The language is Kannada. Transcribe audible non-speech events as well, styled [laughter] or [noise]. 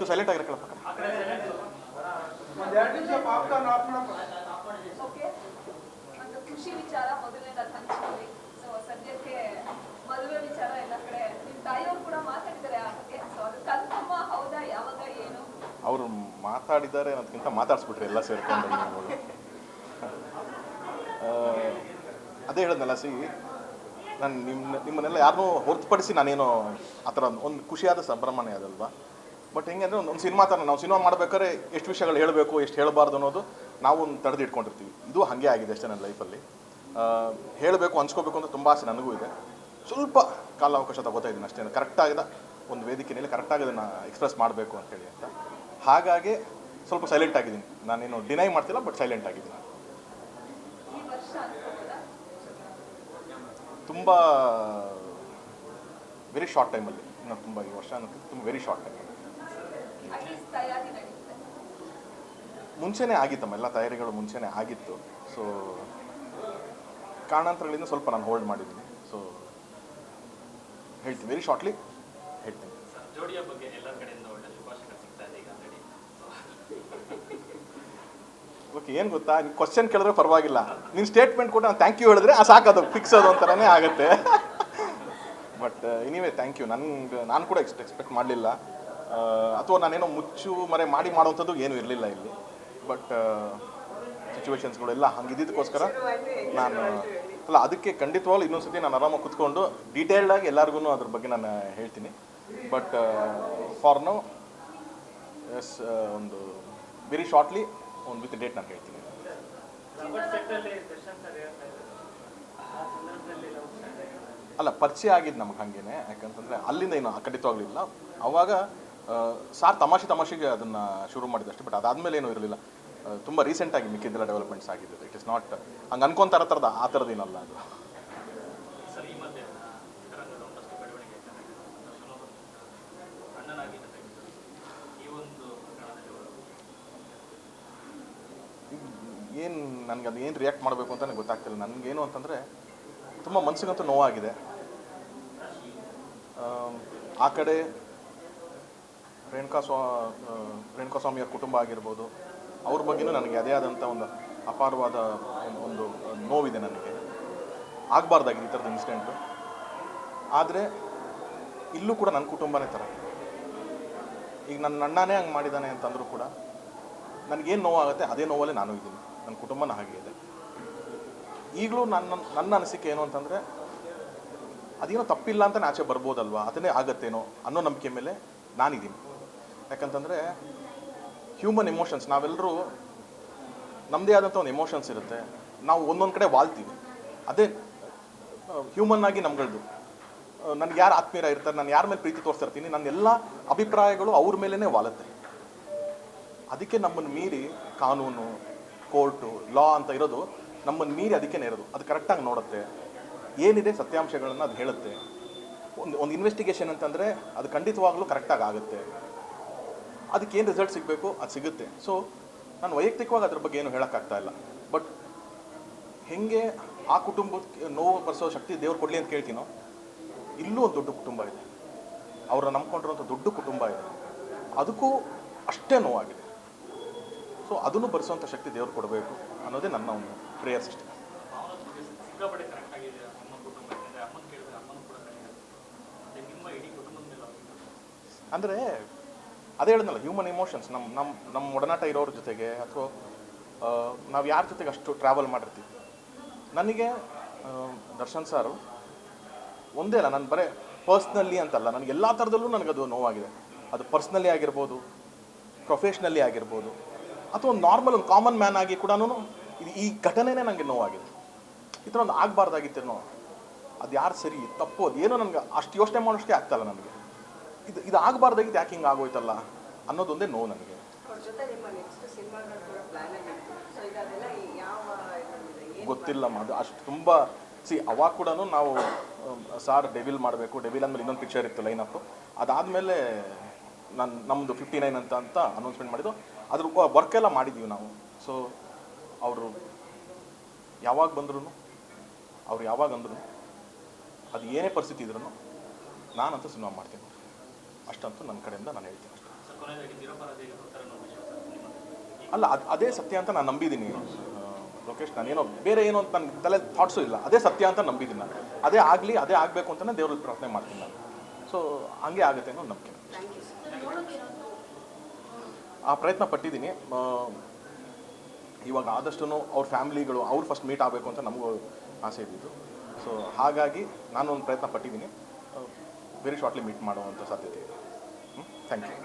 ಸೊ ಸೈಲೆಂಟ್ ಆಗಿರ ಕೇಳಪ್ಪ ಖುಷಿ ವಿಚಾರ ಮೊದಲನೇದಾಗಿ ಹಂಚ್ಕೊಳ್ಳಿ ಸೊ ಸದ್ಯಕ್ಕೆ ಮದುವೆ ವಿಚಾರ ಎಲ್ಲ ಕಡೆ. ನಿಮ್ಮ ತಾಯಿಯವರು ಕೂಡ ಮಾತಾಡಿದ್ದಾರೆ ಆ ಬಗ್ಗೆ. ಸೊ ಅದು ಕನ್ಫರ್ಮ ಹೌದಾ ಯಾವಾಗ ಏನು? ಅವರು ಮಾತಾಡಿದ್ದಾರೆ ಅನ್ನೋದಕ್ಕಿಂತ ಮಾತಾಡ್ಸ್ಬಿಟ್ರಿ ಎಲ್ಲ ಸೇರ್ಕೊಂಡು ನೀವು ಆ, ಅದೇ ಹೇಳಿದ್ನಲ್ಲ ಸಿ ನಾನು ನಿಮ್ಮ ನಿಮ್ಮನ್ನೆಲ್ಲ ಯಾರನ್ನೂ ಹೊರತುಪಡಿಸಿ ನಾನೇನು ಆ ಥರ ಒಂದು ಖುಷಿಯಾದ ಸಂಭ್ರಮನೇ ಅದಲ್ವಾ? ಬಟ್ ಹೆಂಗೆ ಅಂದರೆ ಒಂದು ಸಿನಿಮಾ ಥರ, ನಾವು ಸಿನಿಮಾ ಮಾಡ್ಬೇಕಾದ್ರೆ ಎಷ್ಟು ವಿಷಯಗಳು ಹೇಳಬೇಕು, ಎಷ್ಟು ಹೇಳಬಾರ್ದು ಅನ್ನೋದು ನಾವು ಒಂದು ತಡೆದು ಇಟ್ಕೊಂಡಿರ್ತೀವಿ. ಇದು ಹಾಗೆ ಆಗಿದೆ ಅಷ್ಟೇ ನನ್ನ ಲೈಫಲ್ಲಿ ಹೇಳಬೇಕು, ಹಂಚ್ಕೋಬೇಕು ಅಂತ ತುಂಬ ಆಸೆ ನನಗೂ ಇದೆ. ಸ್ವಲ್ಪ ಕಾಲಾವಕಾಶ ತಗೋತಾ ಇದ್ದೀನಿ ಅಷ್ಟೇ. ಕರೆಕ್ಟಾಗಿ ಒಂದು ವೇದಿಕೆಯಲ್ಲಿ ಕರೆಕ್ಟಾಗಿ ಅದನ್ನು ಎಕ್ಸ್ಪ್ರೆಸ್ ಮಾಡಬೇಕು ಅಂತೇಳಿ ಅಂತ. ಹಾಗಾಗಿ ಸ್ವಲ್ಪ ಸೈಲೆಂಟ್ ಆಗಿದ್ದೀನಿ. ನಾನೇನು ಡಿನೈ ಮಾಡ್ತಿಲ್ಲ ಬಟ್ ಸೈಲೆಂಟ್ ಆಗಿದ್ದೀನಿ. ತುಂಬ ವೆರಿ ಶಾರ್ಟ್ ಟೈಮಲ್ಲಿ ಇನ್ನು ತುಂಬ ಈ ವರ್ಷ ಅನ್ನೋದು ತುಂಬ ವೆರಿ ಶಾರ್ಟ್ ಟೈಮ್ ಮುಂಚೆನೇ ಆಗಿತ್ತಮ್ಮ ಎಲ್ಲ ತಯಾರಿಗಳು ಮುಂಚೆನೇ ಆಗಿತ್ತು. ಸೊ ಕಾರಣಾಂತರಗಳಿಂದ ಸ್ವಲ್ಪ ನಾನು ಹೋಲ್ಡ್ ಮಾಡಿದ್ದೀನಿ. ಸೊ ಹೇಳ್ತೀನಿ. ವೆರಿ ಶಾರ್ಟ್ಲಿ ಹೇಳ್ತೀನಿ. ಓಕೆ [laughs] ಏನು ಗೊತ್ತಾ? ನೀವು ಕ್ವಶನ್ ಕೇಳಿದ್ರೆ ಪರವಾಗಿಲ್ಲ. ನಿನ್ನ ಸ್ಟೇಟ್ಮೆಂಟ್ ಕೊಟ್ಟು ನಾನು ಥ್ಯಾಂಕ್ ಯು ಹೇಳಿದ್ರೆ ಆ ಸಾಕದು ಫಿಕ್ಸ್ ಅದು ಅಂತಾನೆ ಆಗುತ್ತೆ. ಬಟ್ ಎನಿವೇ ಥ್ಯಾಂಕ್ ಯು ನನ್ಗೆ ನಾನು ಕೂಡ ಎಕ್ಸ್ ಎಕ್ಸ್ಪೆಕ್ಟ್ ಮಾಡಲಿಲ್ಲ. ಅಥವಾ ನಾನೇನೋ ಮುಚ್ಚು ಮರೆ ಮಾಡಿ ಮಾಡುವಂಥದ್ದು ಏನೂ ಇರಲಿಲ್ಲ ಇಲ್ಲಿ. ಬಟ್ ಸಿಚುವೇಶನ್ಸ್ಗಳೆಲ್ಲ ಹಂಗಿದ್ದಕ್ಕೋಸ್ಕರ ನಾನು, ಅಲ್ಲ, ಅದಕ್ಕೆ ಖಂಡಿತವಾಗ್ಲೂ ಇನ್ನೊಂದ್ಸತಿ ನಾನು ಆರಾಮಾಗಿ ಕುತ್ಕೊಂಡು ಡೀಟೇಲ್ಡ್ ಆಗಿ ಎಲ್ಲರಿಗೂ ಅದ್ರ ಬಗ್ಗೆ ನಾನು ಹೇಳ್ತೀನಿ. ಬಟ್ ಫಾರ್ ನೌ ಎಸ್ ಒಂದು ವೆರಿ ಶಾರ್ಟ್ಲಿ ಒಂದು ವಿತ್ ಡೇಟ್ ನಾನು ಹೇಳ್ತೀನಿ. ಅಲ್ಲ, ಪರಿಚಯ ಆಗಿದ್ದು ನಮ್ಗೆ ಹಾಗೇನೆ. ಯಾಕಂತಂದರೆ ಅಲ್ಲಿಂದ ಏನು ಖಂಡಿತವಾಗ್ಲಿಲ್ಲ ಅವಾಗ ಸಾರ್ ತಮಾಷೆ ತಮಾಷೆಗೆ ಅದನ್ನು ಶುರು ಮಾಡಿದ್ದು ಅಷ್ಟೇ ಬಟ್ ಅದಾದಮೇಲೆ ಏನೂ ಇರಲಿಲ್ಲ. ತುಂಬ ರೀಸೆಂಟಾಗಿ ಮಿಕ್ಕಿದ್ದೆಲ್ಲ ಡೆವಲಪ್ಮೆಂಟ್ಸ್ ಆಗಿದೆ ಇಟ್ ಇಸ್ ನಾಟ್ ಹಂಗೆ ಅನ್ಕೊಂತಾರ ಥರದ ಆ ಥರದ್ದೇನಲ್ಲ ಅದು. ಏನು ನನಗೆ ಅದು ಏನು ರಿಯಾಕ್ಟ್ ಮಾಡಬೇಕು ಅಂತ ನನಗೆ ಗೊತ್ತಾಗ್ತಿಲ್ಲ. ನನಗೇನು ಅಂತಂದರೆ ತುಂಬ ಮನಸ್ಸಿಗಂತೂ ನೋವಾಗಿದೆ. ಆ ಕಡೆ ರೇಣುಕಾ ಸ್ವಾ ಆ, ರೇಣುಕಾ ಸ್ವಾಮಿಯವ್ರ ಕುಟುಂಬ ಆಗಿರ್ಬೋದು ಅವ್ರ ಬಗ್ಗೆನೂ ನನಗೆ ಅದೇ ಆದಂಥ ಒಂದು ಅಪಾರವಾದ ಒಂದು- ಒಂದು ನೋವಿದೆ ನನಗೆ. ಆಗಬಾರ್ದಾಗಿದೆ ಈ ಥರದ ಇನ್ಸಿಡೆಂಟು ಆದರೆ ಇಲ್ಲೂ ಕೂಡ ನನ್ನ ಕುಟುಂಬನೇ ಥರ. ಈಗ ನನ್ನ ಅಣ್ಣನೇ ಹಂಗೆ ಮಾಡಿದ್ದಾನೆ ಅಂತಂದರೂ ಕೂಡ ನನಗೇನು ನೋವಾಗುತ್ತೆ ಅದೇ ನೋವಲ್ಲೇ ನಾನು ಇದ್ದೀನಿ. ನನ್ನ ಕುಟುಂಬನ ಹಾಗೆ ಇದೆ. ಈಗಲೂ ನನ್ನ ನನ್ನ ಅನಿಸಿಕೆ ಏನು ಅಂತಂದರೆ ಅದೇನೋ ತಪ್ಪಿಲ್ಲ ಅಂತ ಆಚೆ ಬರ್ಬೋದಲ್ವಾ ಅದನ್ನೇ ಆಗತ್ತೇನೋ ಅನ್ನೋ ನಂಬಿಕೆ ಮೇಲೆ ನಾನಿದ್ದೀನಿ. ಯಾಕಂತಂದರೆ ಹ್ಯೂಮನ್ ಎಮೋಷನ್ಸ್ ನಾವೆಲ್ಲರೂ ನಮ್ಮದೇ ಆದಂಥ ಒಂದು ಎಮೋಷನ್ಸ್ ಇರುತ್ತೆ. ನಾವು ಒಂದೊಂದು ಕಡೆ ವಾಲ್ತೀವಿ. ಅದೇ ಹ್ಯೂಮನ್ ಆಗಿ ನಮ್ಗಳದ್ದು ನನಗೆ ಯಾರು ಆತ್ಮೀಯರ ಇರ್ತಾರೆ, ನಾನು ಯಾರ ಮೇಲೆ ಪ್ರೀತಿ ತೋರಿಸ್ತಿರ್ತೀನಿ ನನ್ನ ಎಲ್ಲ ಅಭಿಪ್ರಾಯಗಳು ಅವ್ರ ಮೇಲೇ ವಾಲತ್ತೆ. ಅದಕ್ಕೆ ನಮ್ಮನ್ನು ಮೀರಿ ಕಾನೂನು, ಕೋರ್ಟು ಲಾ ಅಂತ ಇರೋದು ನಮ್ಮನ್ನು ಮೀರಿ ಅದಕ್ಕೆ ಇರೋದು. ಅದು ಕರೆಕ್ಟಾಗಿ ನೋಡುತ್ತೆ. ಏನಿದೆ ಸತ್ಯಾಂಶಗಳನ್ನು ಅದು ಹೇಳುತ್ತೆ. ಒಂದು ಒಂದು ಇನ್ವೆಸ್ಟಿಗೇಷನ್ ಅಂತಂದರೆ ಅದು ಖಂಡಿತವಾಗ್ಲೂ ಕರೆಕ್ಟಾಗಿ ಆಗುತ್ತೆ. ಅದಕ್ಕೆ ಏನು ರಿಸಲ್ಟ್ ಸಿಗಬೇಕು? ಅದು ಸಿಗುತ್ತೆ. ಸೊ ನಾನು ವೈಯಕ್ತಿಕವಾಗಿ ಅದ್ರ ಬಗ್ಗೆ ಏನು ಹೇಳೋಕ್ಕಾಗ್ತಾ ಇಲ್ಲ. ಬಟ್ ಹೆಂಗೆ ಆ ಕುಟುಂಬಕ್ಕೆ ನೋವು ಬರೆಸೋ ಶಕ್ತಿ ದೇವ್ರು ಕೊಡಲಿ ಅಂತ ಕೇಳ್ತೀನೋ ಇಲ್ಲೂ ಒಂದು ದೊಡ್ಡ ಕುಟುಂಬ ಇದೆ. ಅವರ ನಂಬ್ಕೊಂಡಿರೋಂಥ ದೊಡ್ಡ ಕುಟುಂಬ ಇದೆ. ಅದಕ್ಕೂ ಅಷ್ಟೇ ನೋವಾಗಿದೆ. ಸೊ ಅದನ್ನು ಭರಿಸುವಂಥ ಶಕ್ತಿ ದೇವ್ರು ಕೊಡಬೇಕು ಅನ್ನೋದೇ ನನ್ನ ಒಂದು ಪ್ರೇಯರ್ಸ್ ಅಷ್ಟೇ ಅಂದರೆ ಅದೇ ಹೇಳಿದ್ನಲ್ಲ ಹ್ಯೂಮನ್ ಇಮೋಷನ್ಸ್ ನಮ್ಮ ನಮ್ಮ ನಮ್ಮ ಒಡನಾಟ ಇರೋರ ಜೊತೆಗೆ ಅಥವಾ ನಾವು ಯಾರ ಜೊತೆಗೆ ಅಷ್ಟು ಟ್ರಾವೆಲ್ ಮಾಡಿರ್ತೀವಿ. ನನಗೆ ದರ್ಶನ್ ಸಾರು ಒಂದೇ ಅಲ್ಲ, ನಾನು ಬರೀ ಪರ್ಸ್ನಲಿ ಅಂತಲ್ಲ, ನನಗೆ ಎಲ್ಲ ಥರದಲ್ಲೂ ನನಗದು ನೋವಾಗಿದೆ. ಅದು ಪರ್ಸ್ನಲಿ ಆಗಿರ್ಬೋದು ಪ್ರೊಫೆಷ್ನಲಿ ಆಗಿರ್ಬೋದು, ಅಥವಾ ಒಂದು ನಾರ್ಮಲ್ ಒಂದು ಕಾಮನ್ ಮ್ಯಾನ್ ಆಗಿ ಕೂಡ ಇದು ಈ ಘಟನೆನೇ ನನಗೆ ನೋವಾಗಿದೆ. ಈ ಥರ ಒಂದು ಆಗಬಾರ್ದಾಗಿತ್ತೇನೋ ಅದು ಯಾರು ಸರಿ, ತಪ್ಪು ಅದು ಏನೋ ನನಗೆ ಅಷ್ಟು ಯೋಚನೆ ಮಾಡೋಷ್ಟೇ ಆಗ್ತಾಯಿಲ್ಲ ನನಗೆ. ಇದು ಇದು ಆಗಬಾರ್ದಾಗಿದ್ದು ಯಾಕೆ ಹಿಂಗೆ ಆಗೋಯ್ತಲ್ಲ ಅನ್ನೋದೊಂದೇ ನೋವು ನನಗೆ. ಗೊತ್ತಿಲ್ಲಮ್ಮ ಅದು ಅಷ್ಟು ತುಂಬ ಸಿ ಅವಾಗ ಕೂಡ ನಾವು ಸಾರ್ ಡೆವಿಲ್ ಮಾಡಬೇಕು ಡೆವಿಲ್ ಅಂದಮೇಲೆ ಇನ್ನೊಂದು ಪಿಕ್ಚರ್ ಇತ್ತು ಲೈನ್ ಅಪ್ಪು ಅದಾದಮೇಲೆ ನಾನು ನಮ್ಮದು ಫಿಫ್ಟಿ ನೈನ್ ಅಂತ ಅಂತ ಅನೌನ್ಸ್ಮೆಂಟ್ ಮಾಡಿದ್ದು ಅದ್ರ ವರ್ಕ್ ಎಲ್ಲ ಮಾಡಿದ್ದೀವಿ ನಾವು. ಸೊ ಅವರು ಯಾವಾಗ ಬಂದ್ರು ಅವ್ರು ಯಾವಾಗ ಅಂದ್ರು ಅದು ಏನೇ ಪರಿಸ್ಥಿತಿ ಇದ್ರೂ ನಾನಂತೂ ಸಿನಿಮಾ ಮಾಡ್ತೀನಿ. ಅಷ್ಟಂತೂ ನನ್ನ ಕಡೆಯಿಂದ ನಾನು ಹೇಳ್ತೀನಿ ಅಷ್ಟೇ. ಅಲ್ಲ ಅದು ಅದೇ ಸತ್ಯ ಅಂತ ನಾನು ನಂಬಿದ್ದೀನಿ. ಲೋಕೇಶ್ ನಾನೇನೋ ಬೇರೆ ಏನೋ ಅಂತ ನನ್ನ ತಲೆ ಥಾಟ್ಸು ಇಲ್ಲ. ಅದೇ ಸತ್ಯ ಅಂತ ನಂಬಿದ್ದೀನಿ ನಾನು. ಅದೇ ಆಗಲಿ ಅದೇ ಆಗಬೇಕು ಅಂತಲೇ ದೇವ್ರಲ್ಲಿ ಪ್ರಾರ್ಥನೆ ಮಾಡ್ತೀನಿ ನಾನು. ಸೊ ಹಂಗೆ ಆಗುತ್ತೆ ಅನ್ನೋ ನಂಬಿಕೆ. Thank you. ಆ ಪ್ರಯತ್ನ ಪಟ್ಟಿದ್ದೀನಿ. ಇವಾಗ ಆದಷ್ಟು ಅವ್ರ ಫ್ಯಾಮಿಲಿಗಳು ಅವ್ರು ಫಸ್ಟ್ ಮೀಟ್ ಆಗಬೇಕು ಅಂತ ನಮಗೂ ಆಸೆ ಇದ್ದಿತ್ತು ಸೊ ಹಾಗಾಗಿ ನಾನು ಒಂದು ಪ್ರಯತ್ನ ಪಟ್ಟಿದ್ದೀನಿ. ವೆರಿ ಶಾರ್ಟ್ಲಿ ಮೀಟ್ ಮಾಡುವಂಥ ಸಾಧ್ಯತೆ ಇದೆ ಥ್ಯಾಂಕ್ ಯು.